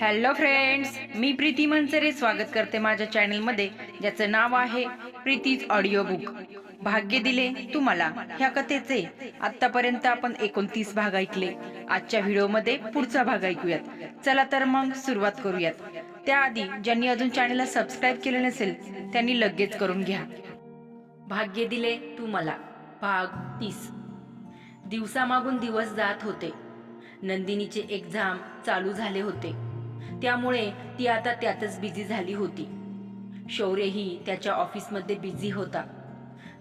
Hello friends मी प्रीती मनसरे स्वागत करते माझ्या चॅनलमध्ये ज्याचं नाव आहे प्रीतीज ऑडिओ बुक भाग्य दिले तुम्हाला. ह्या कथेचे आतापर्यंत आपण एकोणतीस भाग ऐकले. आजच्या व्हिडिओमध्ये पुढचा भाग ऐकूयात. चला तर मग सुरुवात करूयात. त्याआधी ज्यांनी अजून चॅनलला सबस्क्राईब केले नसेल त्यांनी लगेच करून घ्या. भाग्य दिले तुम्हाला. भाग तीस. दिवसामागून दिवस जात होते. नंदिनीचे एक्झाम चालू झाले होते. त्यामुळे ती आता त्यातच बिझी झाली होती. शौर्यही त्याच्या ऑफिसमध्ये बिझी होता.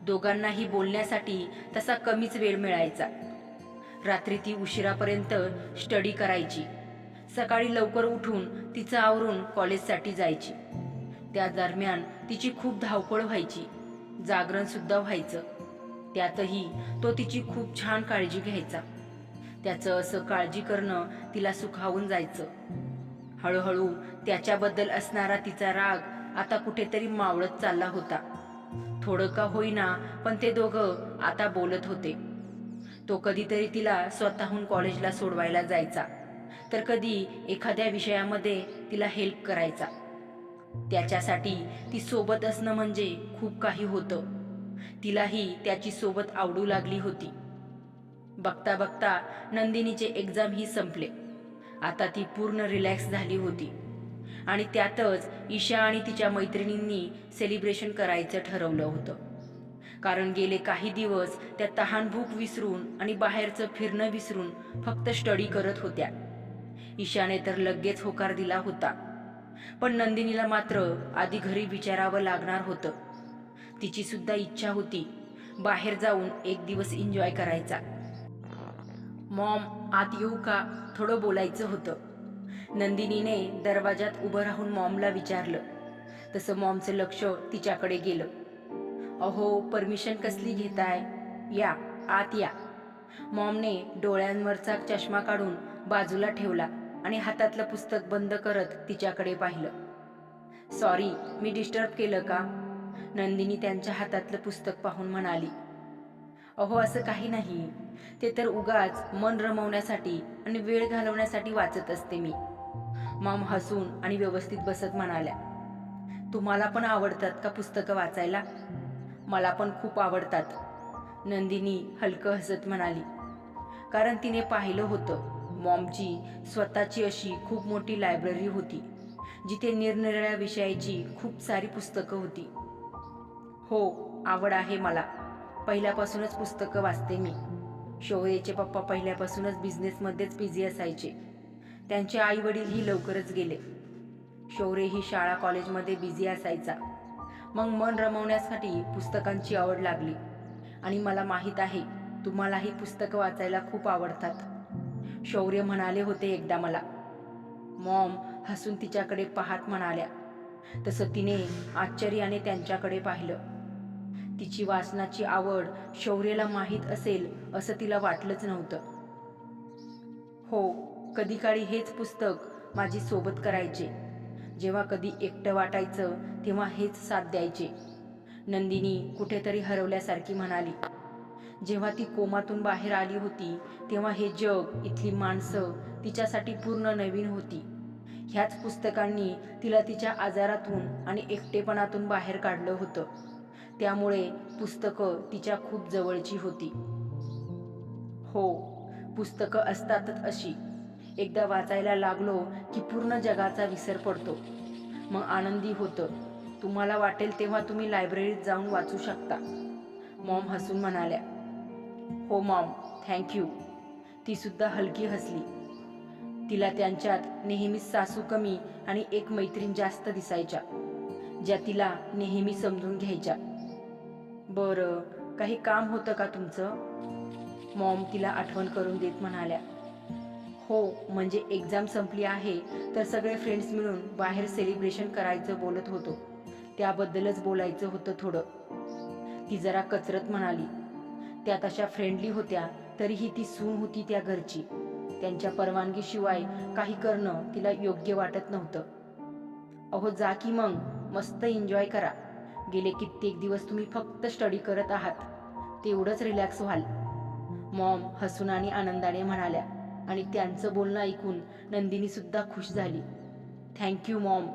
दोघांनाही बोलण्यासाठी तसा कमीच वेळ मिळायचा. रात्री ती उशिरापर्यंत स्टडी करायची. सकाळी लवकर उठून तिचं आवरून कॉलेजसाठी जायची. त्या दरम्यान तिची खूप धावपळ व्हायची. जागरण सुद्धा व्हायचं. त्यातही तो तिची खूप छान काळजी घ्यायचा. त्याचं असं काळजी करणं तिला सुखावून जायचं. हळूहळू त्याच्याबद्दल असणारा तिचा राग आता कुठेतरी मावळत चालला होता. थोडं का होईना पण ते दोघं आता बोलत होते. तो कधीतरी तिला स्वतःहून कॉलेजला सोडवायला जायचा तर कधी एखाद्या विषयामध्ये तिला हेल्प करायचा. त्याच्यासाठी ती सोबत असणं म्हणजे खूप काही होतं. तिलाही त्याची सोबत आवडू लागली होती. बघता बघता नंदिनीचे एक्झाम ही संपले. आता ती पूर्ण रिलॅक्स झाली होती. आणि त्यातच ईशा आणि तिच्या मैत्रिणींनी सेलिब्रेशन करायचं ठरवलं होतं. कारण गेले काही दिवस त्या तहानभूक विसरून आणि बाहेरचं फिरणं विसरून फक्त स्टडी करत होत्या. ईशाने तर लगेच होकार दिला होता. पण नंदिनीला मात्र आधी घरी विचारावं लागणार होतं. तिची सुद्धा इच्छा होती बाहेर जाऊन एक दिवस एन्जॉय करायचा. मॉम आत येऊ का? थोडं बोलायचं होतं. नंदिनीने दरवाजात उभं राहून मॉमला विचारलं. तसं मॉमचं लक्ष तिच्याकडे गेलं. अहो परमिशन कसली घेताय? या आत या. मॉमने डोळ्यांवरचा चष्मा काढून बाजूला ठेवला आणि हातातलं पुस्तक बंद करत तिच्याकडे पाहिलं. सॉरी मी डिस्टर्ब केलं का? नंदिनी त्यांच्या हातातलं पुस्तक पाहून म्हणाली. अहो असं काही नाही. ते तर उगाच मन रमवण्यासाठी आणि वेळ घालवण्यासाठी वाचत असते मी. मॉम हसून आणि व्यवस्थित बसत म्हणाल्या तुम्हाला पण आवडतात का पुस्तकं वाचायला? मला पण खूप आवडतात नंदिनी हलकं हसत म्हणाली. कारण तिने पाहिलं होतं मॉमची स्वतःची अशी खूप मोठी लायब्ररी होती जिथे निरनिराळ्या विषयाची खूप सारी पुस्तकं होती. हो आवड आहे मला. पहिल्यापासूनच पुस्तकं वाचते मी. शौर्यचे पप्पा पहिल्यापासूनच बिझनेसमध्येच बिझी असायचे. त्यांचे आई वडीलही लवकरच गेले. शौर्य ही शाळा कॉलेजमध्ये बिझी असायचा. मग मन रमवण्यासाठी पुस्तकांची आवड लागली. आणि मला माहीत आहे तुम्हालाही पुस्तकं वाचायला खूप आवडतात. शौर्य म्हणाले होते एकदा मला. मॉम हसून तिच्याकडे पाहत म्हणाल्या. तसं तिने आश्चर्याने त्यांच्याकडे पाहिलं. तिची वाचनाची आवड शौर्यला माहीत असेल असं तिला वाटलंच नव्हतं. हो कधी काळी हेच पुस्तक माझी सोबत करायचे. जेव्हा कधी एकटं वाटायचं तेव्हा हेच साथ द्यायचे. नंदिनी कुठेतरी हरवल्यासारखी म्हणाली. जेव्हा ती कोमातून बाहेर आली होती तेव्हा हे जग इथली माणसं तिच्यासाठी पूर्ण नवीन होती. ह्याच पुस्तकांनी तिला तिच्या आजारातून आणि एकटेपणातून बाहेर काढलं होतं. त्यामुळे पुस्तकं तिच्या खूप जवळची होती. हो पुस्तकं असतातच अशी. एकदा वाचायला लागलो की पूर्ण जगाचा विसर पडतो. मग आनंदी होतं. तुम्हाला वाटेल तेव्हा तुम्ही लायब्ररीत जाऊन वाचू शकता. मॉम हसून म्हणाल्या हो मॉम थँक्यू ती सुद्धा हलकी हसली. तिला त्यांच्यात नेहमीच सासू कमी आणि एक मैत्रीण जास्त दिसायच्या ज्या तिला नेहमी समजून घ्यायच्या. बरं काही काम होतं का तुमचं? मॉम तिला आठवण करून देत म्हणाल्या. हो म्हणजे एक्झाम संपली आहे तर सगळे फ्रेंड्स मिळून बाहेर सेलिब्रेशन करायचं बोलत होतो. त्याबद्दलच बोलायचं होतं थोडं. ती जरा कचरत म्हणाली. त्या तशा फ्रेंडली होत्या तरीही ती सून होती त्या घरची. त्यांच्या परवानगीशिवाय काही करणं तिला योग्य वाटत नव्हतं. अहो जा की मग. मस्त एन्जॉय करा. गेले कित्येक दिवस तुम्ही फक्त स्टडी करत आहात. तेवढंच रिलॅक्स व्हाल. मॉम हसून आणि आनंदाने म्हणाल्या आणि त्यांचं बोलणं ऐकून नंदिनी सुद्धा खुश झाली. Thank you mom.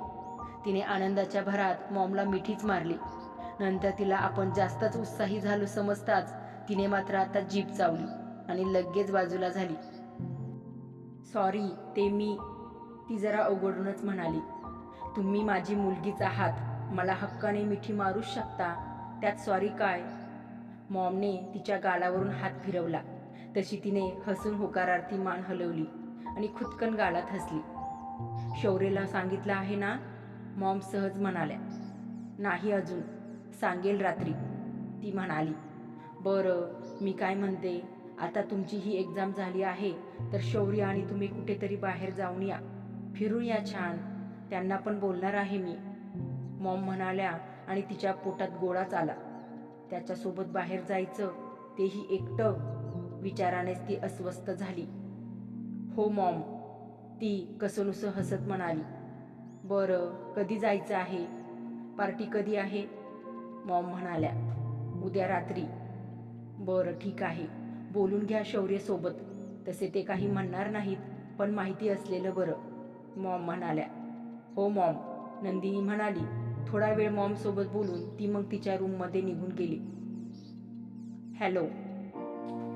तिने आनंदाच्या भरात मॉमला मिठीच मारली. नंतर तिला आपण जास्तच उत्साही झालो समजताच तिने मात्र आता जीप चावली आणि लगेच बाजूला झाली. सॉरी ते मी. ती जरा अवघडूनच म्हणाली. तुम्ही माझी मुलगीच आहात. मला हक्काने मिठी मारूच शकता. त्यात सॉरी काय? मॉमने तिच्या गालावरून हात फिरवला. तशी तिने हसून होकारार्थी मान हलवली आणि खुदकन गालात हसली. शौर्यला सांगितलं आहे ना? मॉम सहज म्हणाल्या. नाही अजून. सांगेल रात्री. ती म्हणाली. बरं मी काय म्हणते? आता तुमची ही एक्झाम झाली आहे तर शौर्य आणि तुम्ही कुठेतरी बाहेर जाऊन या. फिरून या छान. त्यांना पण बोलणार आहे मी. मॉम म्हणाल्या आणि तिच्या पोटात गोळाच आला त्याच्यासोबत बाहेर जायचं तेही एकटं. विचारानेच ती अस्वस्थ झाली. हो मॉम. ती कसनुसं हसत म्हणाली. बरं कधी जायचं आहे? पार्टी कधी आहे? मॉम म्हणाल्या. उद्या रात्री. बरं ठीक आहे. बोलून घ्या शौर्यसोबत तसे ते काही म्हणणार नाहीत पण माहिती असलेलं बरं. मॉम म्हणाल्या. हो मॉम. नंदिनी म्हणाली. थोडा वेळ मॉम सोबत बोलून ती मग तिच्या रूममध्ये निघून गेली. हॅलो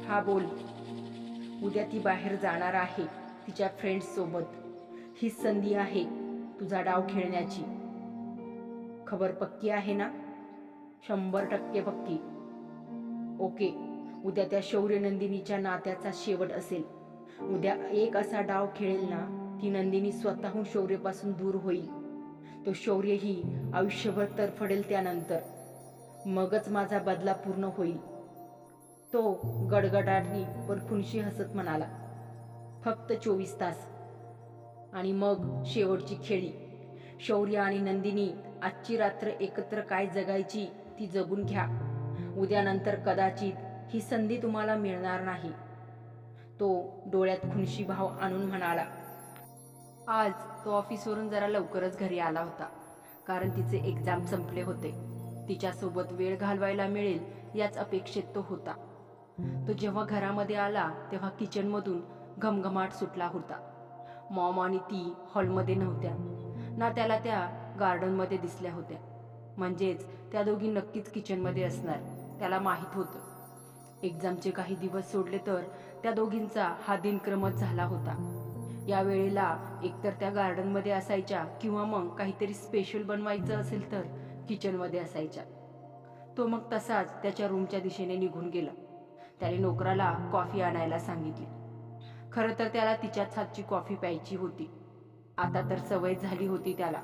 हा बोल. उद्या ती बाहेर जाणार आहे तिच्या फ्रेंड्स सोबत. हीच संधी आहे तुझा डाव खेळण्याची. खबर पक्की आहे ना? शंभर टक्के पक्की. ओके उद्या त्या शौर्य नंदिनीच्या नात्याचा शेवट असेल. उद्या एक असा डाव खेळेल ना ती नंदिनी स्वतःहून शौर्यपासून दूर होईल. तो शौर्यही आयुष्यभर तरफडेल त्यानंतर. मगच माझा बदला पूर्ण होईल. तो गडगडाटनी पण खुणशी हसत म्हणाला फक्त चोवीस तास. आणि मग शेवटची खेळी. शौर्य आणि नंदिनी आजची रात्र एकत्र काय जगायची ती जगून घ्या. उद्यानंतर कदाचित ही संधी तुम्हाला मिळणार नाही. तो डोळ्यात खुनशी भाव आणून म्हणाला आज तो ऑफिसवरून जरा लवकरच घरी आला होता कारण तिचे एक्झाम संपले होते. तिच्यासोबत वेळ घालवायला मिळेल याच अपेक्षेत तो होता. तो जेव्हा घरामध्ये आला तेव्हा किचनमधून घमघमाट सुटला होता. मॉम आणि ती हॉलमध्ये नव्हत्या. ना त्याला त्या गार्डनमध्ये दिसल्या होत्या. म्हणजेच त्या दोघी नक्कीच किचनमध्ये असणार त्याला माहीत होतं. एक्झामचे काही दिवस सोडले तर त्या दोघींचा हा दिनक्रमच झाला होता. या वेळेला एकतर त्या गार्डनमध्ये असायच्या किंवा मग काहीतरी स्पेशल बनवायचं असेल तर किचनमध्ये असायच्या. तो मग तसाच त्याच्या रूमच्या दिशेने निघून गेला. त्याने नोकराला कॉफी आणायला सांगितली. खरं तर त्याला तिच्याच हातची कॉफी प्यायची होती. आता तर सवय झाली होती त्याला.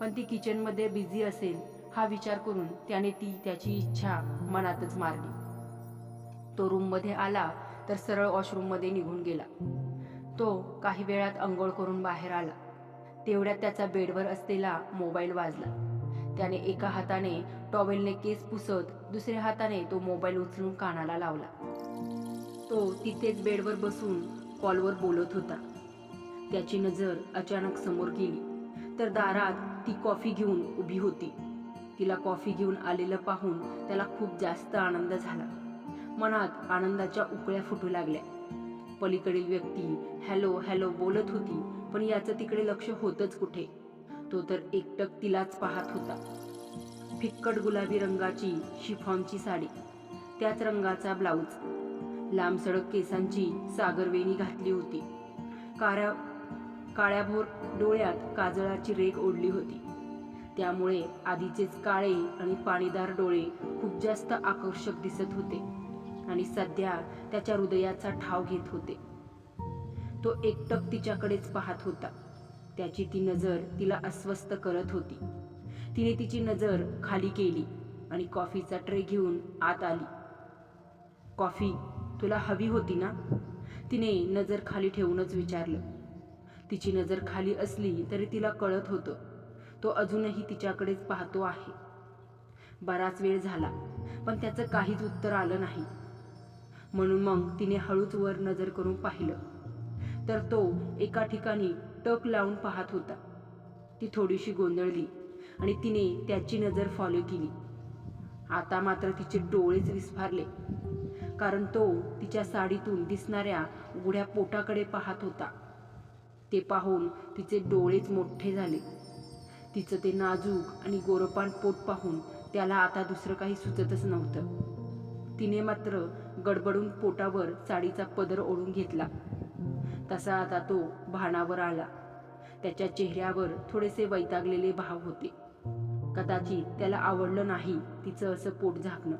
पण ती किचनमध्ये बिझी असेल हा विचार करून त्याने ती त्याची इच्छा मनातच मारली. तो रूममध्ये आला तर सरळ वॉशरूममध्ये निघून गेला. तो काही वेळात अंघोळ करून बाहेर आला. तेवढ्यात त्याचा बेडवर असलेला मोबाईल वाजला. त्याने एका हाताने टॉवेलने केस पुसत दुसऱ्या हाताने तो मोबाईल उचलून कानाला लावला. तो तिथेच बेडवर बसून कॉलवर बोलत होता. त्याची नजर अचानक समोर गेली. तर दारात ती कॉफी घेऊन उभी होती. तिला कॉफी घेऊन आलेलं पाहून त्याला खूप जास्त आनंद झाला. मनात आनंदाच्या उकळ्या फुटू लागल्या. पलीकडील व्यक्ती हॅलो हॅलो बोलत होती पण याचं तिकडे लक्ष होतच कुठे? तो तर एकटक तिलाच पाहत होता. फिक्कट गुलाबी रंगाची शिफॉनची साडी त्याच रंगाचा ब्लाऊज लांब सडक केसांची सागरवेणी घातली होती. काळ्या काळ्याभोर डोळ्यात काजळाची रेग ओढली होती. त्यामुळे आधीचेच काळे आणि पाणीदार डोळे खूप जास्त आकर्षक दिसत होते. आणि सध्या त्याच्या हृदयाचा ठाव घेत होते. तो एकटक तिच्याकडेच पाहत होता. त्याची ती नजर तिला अस्वस्थ करत होती. तिने तिची नजर खाली केली आणि कॉफीचा ट्रे घेऊन आत आली. कॉफी तुला हवी होती ना? तिने नजर खाली ठेवूनच विचारलं. तिची नजर खाली असली तरी तिला कळत होतं. तो अजूनही तिच्याकडेच पाहतो आहे. बराच वेळ झाला पण त्याचं काहीच उत्तर आलं नाही. म्हणून मग तिने हळूच वर नजर करून पाहिलं. तर तो एका ठिकाणी टक लावून पाहत होता. ती थोडीशी गोंधळली आणि तिने त्याची नजर फॉलो केली. आता मात्र तिचे डोळेच विस्फारले. कारण तो तिच्या साडीतून दिसणाऱ्या उघड्या पोटाकडे पाहत होता. ते पाहून तिचे डोळेच मोठे झाले. तिचं ते नाजूक आणि गोरपान पोट पाहून त्याला आता दुसरं काही सुचतच नव्हतं. तिने मात्र गडबडून पोटावर साडीचा पदर ओढून घेतला. तसा आता तो भानावर आला. त्याच्या चेहऱ्यावर थोडेसे वैतागलेले भाव होते. कदाचित त्याला आवडलं नाही तिचं असं पोट झाकणं.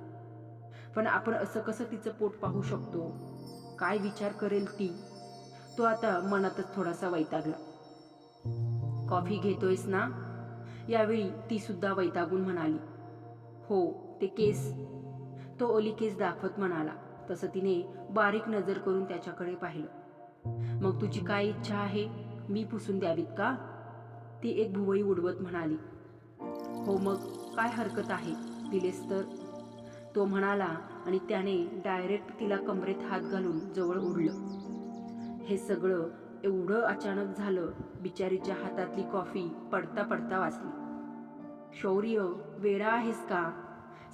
पण आपण असं कसं तिचं पोट पाहू शकतो? काय विचार करेल ती? तो आता मनातच थोडासा वैतागला. कॉफी घेतोयस ना? यावेळी ती सुद्धा वैतागून म्हणाली. हो ते केस. तो ओली केस दाखवत म्हणाला. तसं तिने बारीक नजर करून त्याच्याकडे पाहिलं. मग तुझी काय इच्छा आहे? मी पुसून द्यावीत का? ती एक भुवई उडवत म्हणाली. हो मग काय हरकत आहे? दिलेस तर? तो म्हणाला आणि त्याने डायरेक्ट तिला कमरेत हात घालून जवळ ओढलं. हे सगळं एवढं अचानक झालं बिचारीच्या हातातली कॉफी पडता पडता वाचली शौर्य वेडा आहेस का?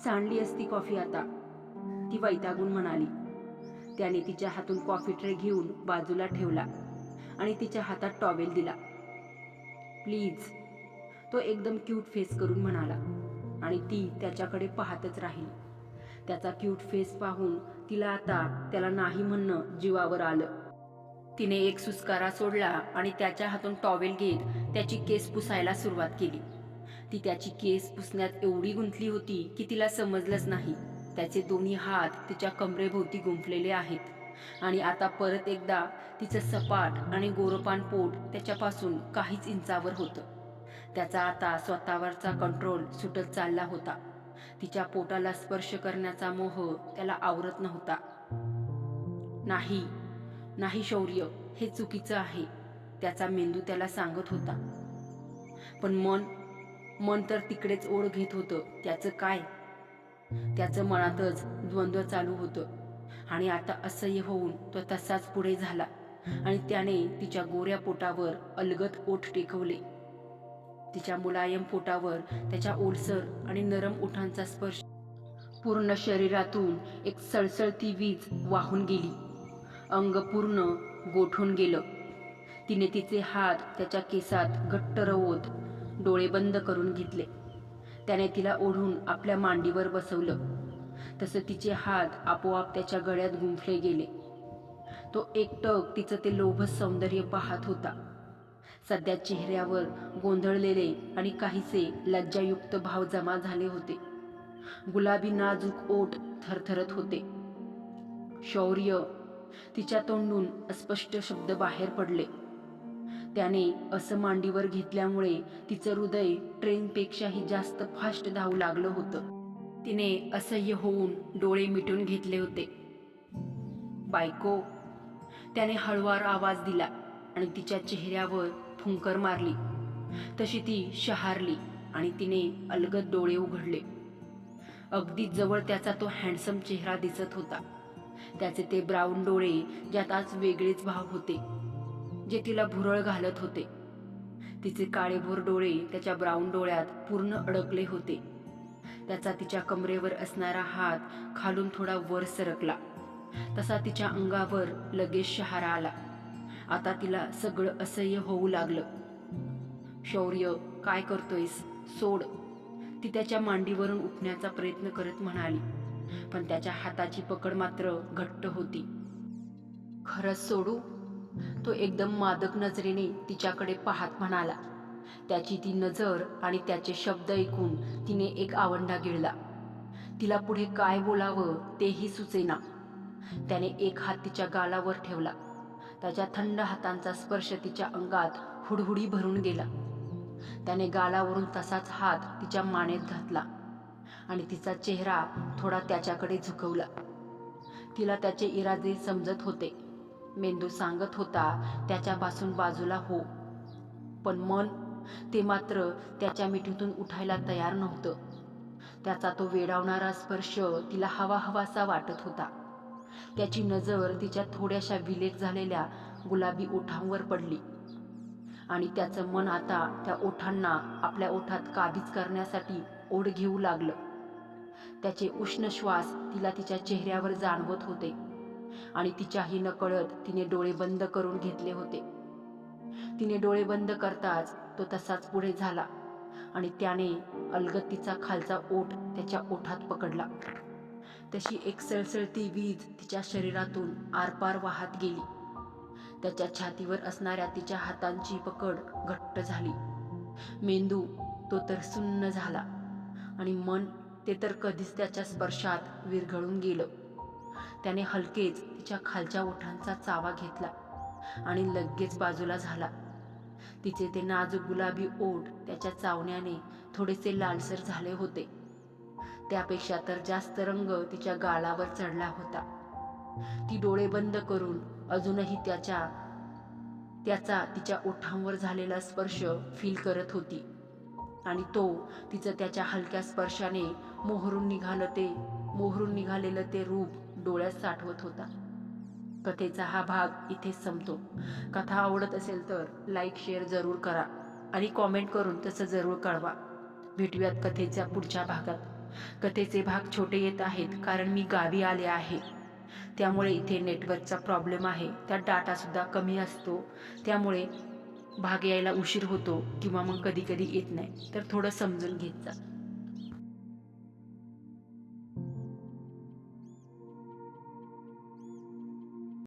सांडली असती कॉफी आता. ती वैतागून म्हणाली. त्याने तिच्या हातून कॉफी ट्रे घेऊन बाजूला ठेवला आणि तिच्या हातात टॉवेल दिला. प्लीज तो एकदम क्यूट फेस करून म्हणाला आणि ती त्याच्याकडे पाहतच राहिली. त्याचा क्यूट फेस पाहून तिला आता त्याला नाही म्हणणं जीवावर आलं. तिने एक सुस्कारा सोडला आणि त्याच्या हातून टॉवेल घेत त्याची केस पुसायला सुरुवात केली. ती त्याची केस पुसण्यात एवढी गुंतली होती की तिला समजलंच नाही. त्याचे दोन्ही हात तिच्या कमरेभोवती गुंफलेले आहेत. आणि आता परत एकदा तिचं सपाट आणि गोरपान पोट त्याच्यापासून काहीच इंचावर होतं. त्याचा आता स्वतःवरचा कंट्रोल सुटत चालला होता. तिच्या पोटाला स्पर्श करण्याचा मोह त्याला आवरत नव्हता. नाही नाही शौर्य हे चुकीचं आहे त्याचा मेंदू त्याला सांगत होता. पण मन मन तर तिकडेच ओढ घेत होतं त्याचं काय? त्याचं मनातच द्वंद्व चालू होतं. आणि आता असह्य होऊन तो तसाच पुढे झाला आणि त्याने तिच्या गोऱ्या पोटावर अलगत ओठ टेकवले. तिच्या मुलायम पोटावर त्याच्या ओलसर आणि नरम ओठांचा स्पर्श पूर्ण शरीरातून एक सळसळती वीज वाहून गेली. अंग पूर्ण गोठून गेलं. तिने तिचे हात त्याच्या केसात घट्ट रवत डोळे बंद करून घेतले. त्याने तिला ओढून आपल्या मांडीवर बसवलं. तसं तिचे हात आपोआप त्याच्या गळ्यात गुंफले गेले. तो एकटक तिचं ते लोभस सौंदर्य पाहत होता. सध्या चेहऱ्यावर गोंधळलेले आणि काहीसे लज्जायुक्त भाव जमा झाले होते. गुलाबी नाजूक ओठ थरथरत होते. शौर्य तिच्या तोंडून अस्पष्ट शब्द बाहेर पडले. त्याने असं मांडीवर घेतल्यामुळे तिचं हृदय ट्रेनपेक्षाही जास्त फास्ट धावू लागलं होतं. तिने असह्य होऊन डोळे मिटून घेतले होते. बायको त्याने हळुवार आवाज दिला आणि तिच्या चेहऱ्यावर फुंकर मारली. तशी ती शहारली आणि तिने अलगद डोळे उघडले. अगदी जवळ त्याचा तो हँडसम चेहरा दिसत होता. त्याचे ते ब्राऊन डोळे ज्यात आज वेगळेच भाव होते. जे तिला भुरळ घालत होते. तिचे काळेभोर डोळे त्याच्या ब्राऊन डोळ्यात पूर्ण अडकले होते. त्याचा तिच्या कमरेवर असणारा हात खालून थोडा वर सरकला. तसा तिच्या अंगावर लगेच शहारा आला. आता तिला सगळं असह्य होऊ लागलं. शौर्य काय करतोयस? सोड. ती त्याच्या मांडीवरून उठण्याचा प्रयत्न करत म्हणाली पण त्याच्या हाताची पकड मात्र घट्ट होती. खरंच सोडू? तो एकदम मादक नजरेने तिच्याकडे पाहत म्हणाला. त्याची ती नजर आणि त्याचे शब्द ऐकून तिने एक आवंडा गिळला. तिला पुढे काय बोलावं तेही सुचेना. त्याने एक हात तिच्या गालावर ठेवला. त्याच्या थंड हातांचा स्पर्श तिच्या अंगात हुडहुडी भरून गेला. त्याने गालावरून तसाच हात तिच्या मानेत घातला आणि तिचा चेहरा थोडा त्याच्याकडे झुकवला. तिला त्याचे इरादे समजत होते. मेंदू सांगत होता त्याच्यापासून बाजूला हो. पण मन ते मात्र त्याच्या मिठीतून उठायला तयार नव्हतं. त्याचा तो वेडावणारा स्पर्श तिला हवा हवासा वाटत होता. त्याची नजर तिच्या थोड्याशा विलेख झालेल्या गुलाबी ओठांवर पडली. आणि त्याचं मन आता त्या ओठांना आपल्या ओठात काबीज करण्यासाठी ओढ घेऊ लागलं. त्याचे उष्ण श्वास तिला तिच्या चेहऱ्यावर जाणवत होते. आणि तिच्याही नकळत तिने डोळे बंद करून घेतले होते. तिने डोळे बंद करताच तो तसाच पुढे झाला आणि त्याने अलगद तिचा खालचा ओठ त्याच्या ओठात पकडला. तशी एक सळसळती वीज तिच्या शरीरातून आरपार वाहत गेली. त्याच्या छातीवर असणाऱ्या तिच्या हातांची पकड घट्ट झाली. मेंदू तो तर सुन्न झाला आणि मन ते तर कधीच त्याच्या स्पर्शात विरघळून गेलं. त्याने हलकेच तिच्या खालच्या ओठांचा चावा घेतला आणि लगेच बाजूला झाला. तिचे ते नाजूक गुलाबी ओठ त्याच्या चावण्याने थोडेसे लालसर झाले होते. त्यापेक्षा तर जास्त रंग तिच्या गालावर चढला होता. ती डोळे बंद करून अजूनही त्याच्या त्याचा तिच्या ओठांवर झालेला स्पर्श फील करत होती. आणि तो तिचं त्याच्या हलक्या स्पर्शाने मोहरून निघालं ते मोहरून निघालेलं ते रूप डोळ्यात साठवत होता. कथेचा हा भाग इथेच संपतो. कथा आवडत असेल तर लाईक शेअर जरूर करा आणि कॉमेंट करून तसं जरूर कळवा. भेटूयात कथेच्या पुढच्या भागात. कथेचे भाग छोटे येत आहेत कारण मी गावी आले आहे. त्यामुळे इथे नेटवर्कचा प्रॉब्लेम आहे. त्यात डाटासुद्धा कमी असतो. त्यामुळे भाग यायला उशीर होतो किंवा मग कधी कधी येत नाही. तर थोडं समजून घेत जा.